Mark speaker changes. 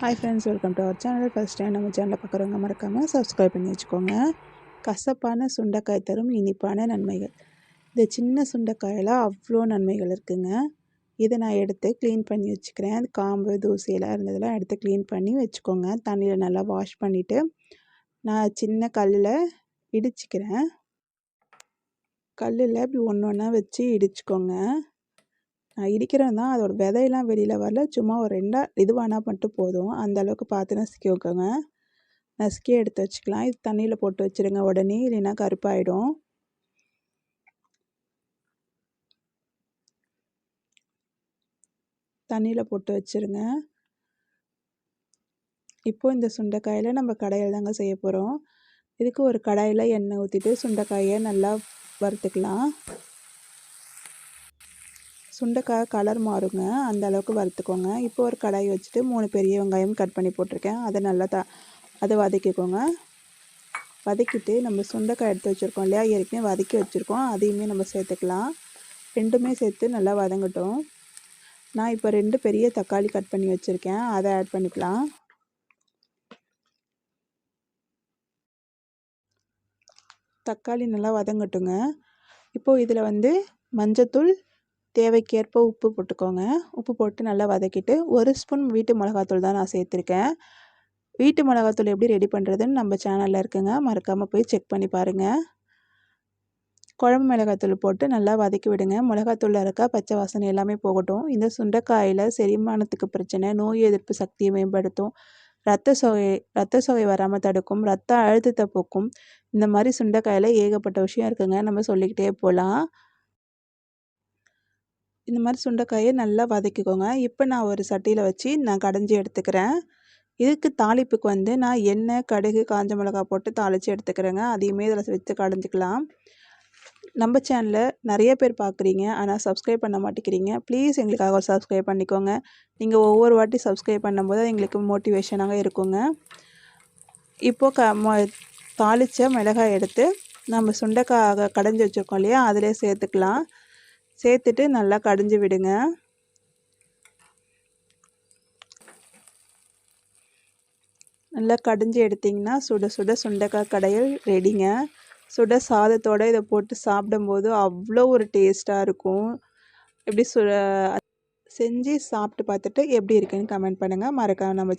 Speaker 1: Hi friends welcome to our channel first time நம்ம சேனலில் பார்க்குறவங்க மறக்காமல் சப்ஸ்கிரைப் பண்ணி வச்சுக்கோங்க. கசப்பான சுண்டைக்காய் தரும் இனிப்பான நன்மைகள். இந்த சின்ன சுண்டைக்காயில் அவ்வளோ நன்மைகள் இருக்குங்க. இதை நான் எடுத்து க்ளீன் பண்ணி வச்சுக்கிறேன். காம்பு தூசியெல்லாம் இருந்ததெல்லாம் எடுத்து க்ளீன் பண்ணி வச்சுக்கோங்க. தண்ணியில் நல்லா வாஷ் பண்ணிவிட்டு நான் சின்ன கல்லில் இடிச்சிக்கிறேன். கல்லில் இப்படி ஒன்று ஒன்றா வச்சு இடிச்சுக்கோங்க. நான் இடிக்கிறேன் தான் அதோட விதையெல்லாம் வெளியில் வரல. சும்மா ஒரு ரெண்டாக இதுவானா மட்டும் போதும். அந்த அளவுக்கு பார்த்து நசுக்கி வைக்கோங்க. நசுக்கி எடுத்து வச்சுக்கலாம். இது தண்ணியில் போட்டு வச்சுருங்க உடனே. இல்லைன்னா கருப்பாயிடும். தண்ணியில் போட்டு வச்சுருங்க. இப்போது இந்த சுண்டைக்காயில் நம்ம கடையில் தாங்க செய்ய போகிறோம் இதுக்கு ஒரு கடாயில் எண்ணெய் ஊற்றிட்டு சுண்டைக்காயை நல்லா வறுத்துக்கலாம். சுண்டைக்காய் கலர் மாறுங்க. அந்த அளவுக்கு வறுத்துக்கோங்க. இப்போ ஒரு கடாய் வச்சுட்டு மூணு பெரிய வெங்காயம் கட் பண்ணி போட்டிருக்கேன். அதை நல்லா த அதை வதக்கிக்கோங்க. வதக்கிட்டு நம்ம சுண்டைக்காய் எடுத்து வச்சுருக்கோம் இல்லையா? ஏற்கனவே வதக்கி வச்சுருக்கோம். அதையுமே நம்ம சேர்த்துக்கலாம். ரெண்டுமே சேர்த்து நல்லா வதங்கட்டும். நான் இப்போ ரெண்டு பெரிய தக்காளி கட் பண்ணி வச்சுருக்கேன். அதை ஆட் பண்ணிக்கலாம். தக்காளி நல்லா வதங்கட்டுங்க. இப்போது இதில் வந்து மஞ்சத்தூள் தேவைக்கேற்ப உப்பு போட்டுக்கோங்க. உப்பு போட்டு நல்லா வதக்கிட்டு ஒரு ஸ்பூன் வீட்டு மிளகாத்தூள் தான் நான் சேர்த்துருக்கேன். வீட்டு மிளகாத்தூள் எப்படி ரெடி பண்ணுறதுன்னு நம்ம சேனலில் இருக்குங்க. மறக்காமல் போய் செக் பண்ணி பாருங்கள் குழம்பு மிளகாத்தூள் போட்டு நல்லா வதக்கி விடுங்க. மிளகாத்தூளில் இருக்க பச்சை வாசனை எல்லாமே போகட்டும். இந்த சுண்டைக்காயில் செரிமானத்துக்கு பிரச்சனை நோய் எதிர்ப்பு சக்தியை மேம்படுத்தும். ரத்த சோகை ரத்த சோகை வராமல் தடுக்கும். ரத்த அழுத்தத்தை போக்கும். இந்த மாதிரி சுண்டைக்காயில் ஏகப்பட்ட விஷயம் இருக்குங்க. நம்ம சொல்லிக்கிட்டே போகலாம் இந்த மாதிரி சுண்டைக்காயை நல்லா வதக்கிக்கோங்க. இப்போ நான் ஒரு சட்டியில் வச்சு நான் கடைஞ்சி எடுத்துக்கிறேன். இதுக்கு தாளிப்புக்கு வந்து நான் எண்ணெய் கடுகு காஞ்ச மிளகா போட்டு தாளித்து எடுத்துக்கிறேங்க. அதையுமே இதில் வச்சு கடைஞ்சிக்கலாம். நம்ம சேனலில் நிறைய பேர் பார்க்குறீங்க ஆனால் சப்ஸ்கிரைப் பண்ண மாட்டேங்கிறீங்க. ப்ளீஸ் எங்களுக்காக ஒரு சப்ஸ்கிரைப் பண்ணிக்கோங்க. நீங்கள் ஒவ்வொரு வாட்டி சப்ஸ்கிரைப் பண்ணும்போது எங்களுக்கு மோட்டிவேஷனாக இருக்குங்க. இப்போது க மொ தாளித்த மிளகாய் எடுத்து நம்ம சுண்டைக்காய் கடைஞ்சி வச்சுருக்கோம் இல்லையா? அதிலே சேர்த்துக்கலாம். சேர்த்துட்டு நல்லா கடிஞ்சு விடுங்க. நல்லா கடிஞ்சு எடுத்திங்கன்னா சுட சுட சுண்டைக்காய் கடையில் ரெடிங்க. சுட சாதத்தோடு இதை போட்டு சாப்பிடும்போது அவ்வளோ ஒரு டேஸ்ட்டாக இருக்கும். எப்படி சு செஞ்சு சாப்பிட்டு பார்த்துட்டு எப்படி இருக்குன்னு கமெண்ட் பண்ணுங்கள் மறக்காமல் நம்ம